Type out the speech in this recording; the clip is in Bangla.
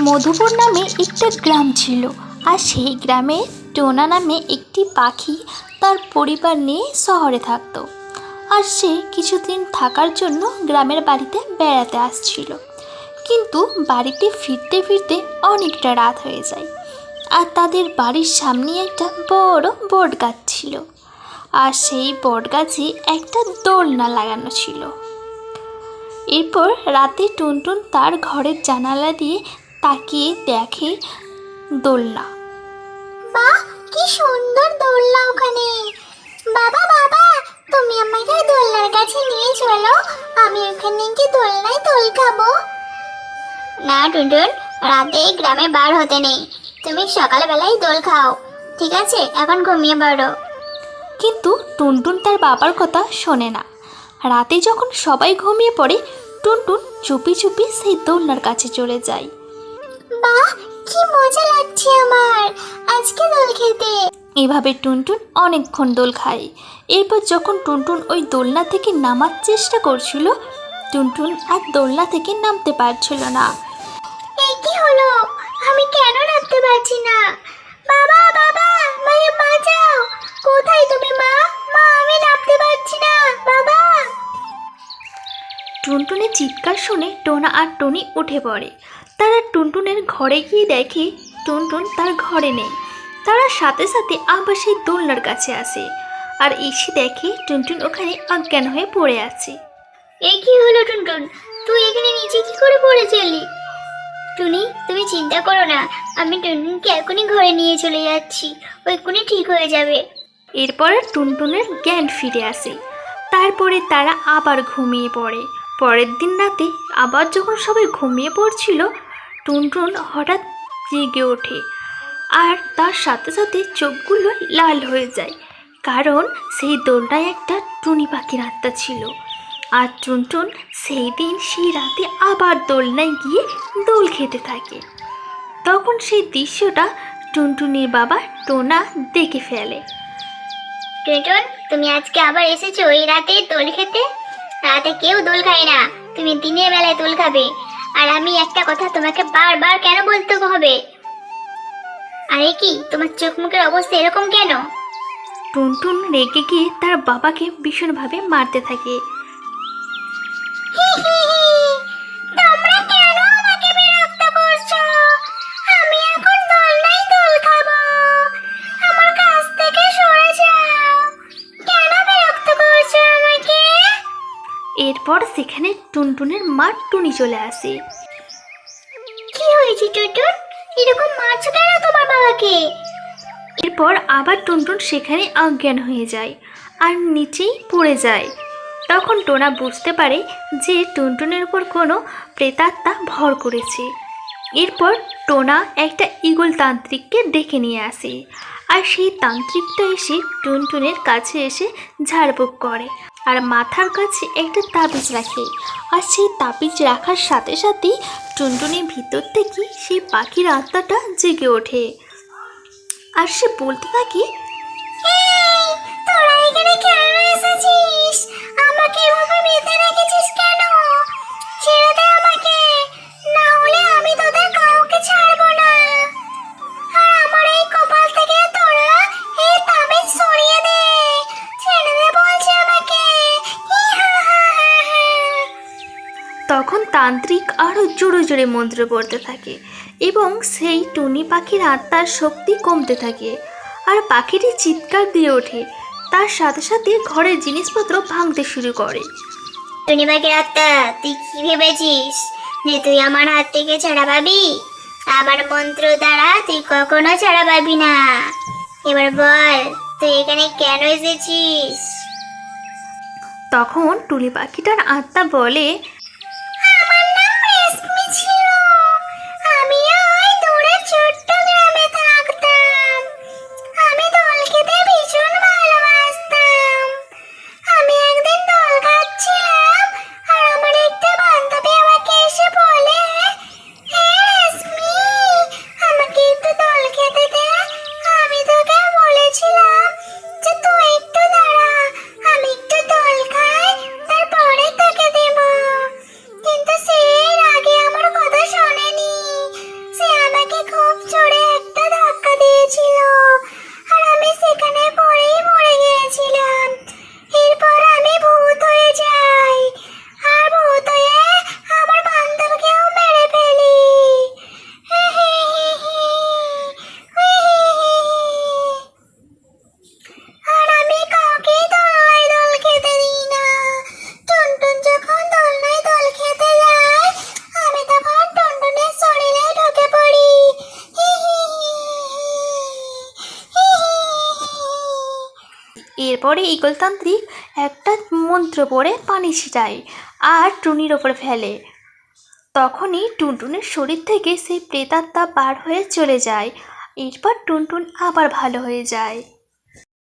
মধুপুর নামে একটা গ্রাম ছিল আর সেই গ্রামে টোনা নামে একটি পাখি তার পরিবার নিয়ে শহরে থাকতো। আর সে কিছুদিন থাকার জন্য গ্রামের বাড়িতে বেড়াতে আসছিল। কিন্তু বাড়িতে ফিরতে ফিরতে অনেকটা রাত হয়ে যায় আর তাদের বাড়ির সামনে একটা বড় বট গাছ ছিল। আর সেই বট গাছে একটা দোলনা লাগানো ছিল। এরপর রাতে টুনটুন তার ঘরের জানালা দিয়ে তাকিয়ে দেখে দোলনা। বাহ কি সুন্দর দোলনা ওখানে। বাবা বাবা তুমি আমাকে দোলনার কাছে নিয়ে চলো। আমি ওখানে কি দোলনায় দোল খাব। না টুনটুন রাতে গ্রামে বার হতে নেই। তুমি সকালবেলায় দোল খাও ঠিক আছে? এখন ঘুমিয়ে পড়ো। কিন্তু টুনটুন তার বাবার কথা শোনে না। রাতে যখন সবাই ঘুমিয়ে পড়ে টুনটুন চুপি চুপি সেই দোলনার কাছে চলে যায়। বাহ কি মজা লাগছে আমার। আজকে দোল খেতে। এভাবে টুনটুন অনেকক্ষণ দোল খায়। এরপর যখন টুনটুন ওই দোলনা থেকে নামার চেষ্টা করছিল টুনটুন আর দোলনা থেকে নামতে পারছিল না। এই কি হলো? আমি কেন নামতে পারছি না? টুনটুনের চিৎকার শুনে টোনা আর টনি উঠে পড়ে। তারা টুনটুনের ঘরে গিয়ে দেখে টুনটুন তার ঘরে নেই। তারা সাথে সাথে আবার সেই দোলনার কাছে আসে আর এসে দেখে টুনটুন ওখানে অজ্ঞান হয়ে পড়ে আছে। এই কি হলো টুনটুন? তুই এখানে নিচে কি করে পড়েছিলি টুনি তুমি চিন্তা করো না। আমি টুনটুনকে এখনই ঘরে নিয়ে চলে যাচ্ছি। ও এক্ষুনি ঠিক হয়ে যাবে। এরপরে টুনটুনের জ্ঞান ফিরে আসে। তারপরে তারা আবার ঘুমিয়ে পড়ে। পরের দিন রাতে আবার যখন সবাই ঘুমিয়ে পড়ছিল, টুনটুন হঠাৎ জেগে ওঠে আর তার সাথে সাথে চোখগুলো লাল হয়ে যায়, কারণ সেই দোলটায় একটা টুনি পাখির আত্মা ছিল। আর টুনটুন সেই দিন সেই রাতে আবার দোলনায় গিয়ে দোল খেতে থাকে। তখন সেই দৃশ্যটা টুনটুনির বাবা টোনা দেখে ফেলে। টুনটুন, তুমি আজকে আবার এসেছ ওই রাতে দোল খেতে? রাতে কেউ দোল খায় না। তুমি দিনের বেলায় দোল খাবে। আর আমি একটা কথা তোমাকে বারবার কেন বলতে হবে? আরে কি, তোমার চোখ মুখের অবস্থা এরকম কেন? টুনটুন রেগে গিয়ে তার বাবাকে ভীষণভাবে মারতে থাকে। এরপর সেখানে টুনটুনের মা টুনি চলে আসে। কি হয়েছে টুটুন এরকম মারছো কেন তোমার বাবাকে? এরপর আবার টুনটুন সেখানে অজ্ঞান হয়ে যায় আর নিচেই পড়ে যায়। তখন টোনা বুঝতে পারে যে টুনটুনের উপর কোনো প্রেতাত্মা ভর করেছে। এরপর টোনা একটা ইগল তান্ত্রিককে ডেকে নিয়ে আসে আর সেই তান্ত্রিকটা এসে টুনটুনের কাছে এসে ঝাড়ফুঁক করে। আর মাথার কাছে একটা তাবিজ রাখে। আর সেই তাবিজ রাখার সাথে সাথে টুনটুনির ভিতর থেকে সেই পাখির আত্মাটা জেগে ওঠে। আর সে বলতে থাকে তোরা এখানে কেন এসেছিস? তান্ত্রিক আরও জোরে জোরে মন্ত্র পড়তে থাকে এবং সেই টুনি পাখির আত্মার শক্তি কমতে থাকে। আর পাখিটি চিৎকার দিয়ে ওঠে তার সাথে সাথে ঘরের জিনিসপত্র ভাঙতে শুরু করে। টুনি পাখির আত্মা তুই কি ভেবেছিস যে তুই আমার হাত থেকে ছাড়া পাবি? আমার মন্ত্র দ্বারা তুই কখনো ছাড়া পাবি না। এবার বল তুই এখানে কেন এসেছিস? তখন টুনি পাখিটার আত্মা বলে এরপরে ইগলতান্ত্রিক একটা মন্ত্র পড়ে পানি ছিটায় আর টুনির ওপর ফেলে। তখনই টুনটুনের শরীর থেকে সেই প্রেতাত্মা বার হয়ে চলে যায়। এরপর টুনটুন আবার ভালো হয়ে যায়।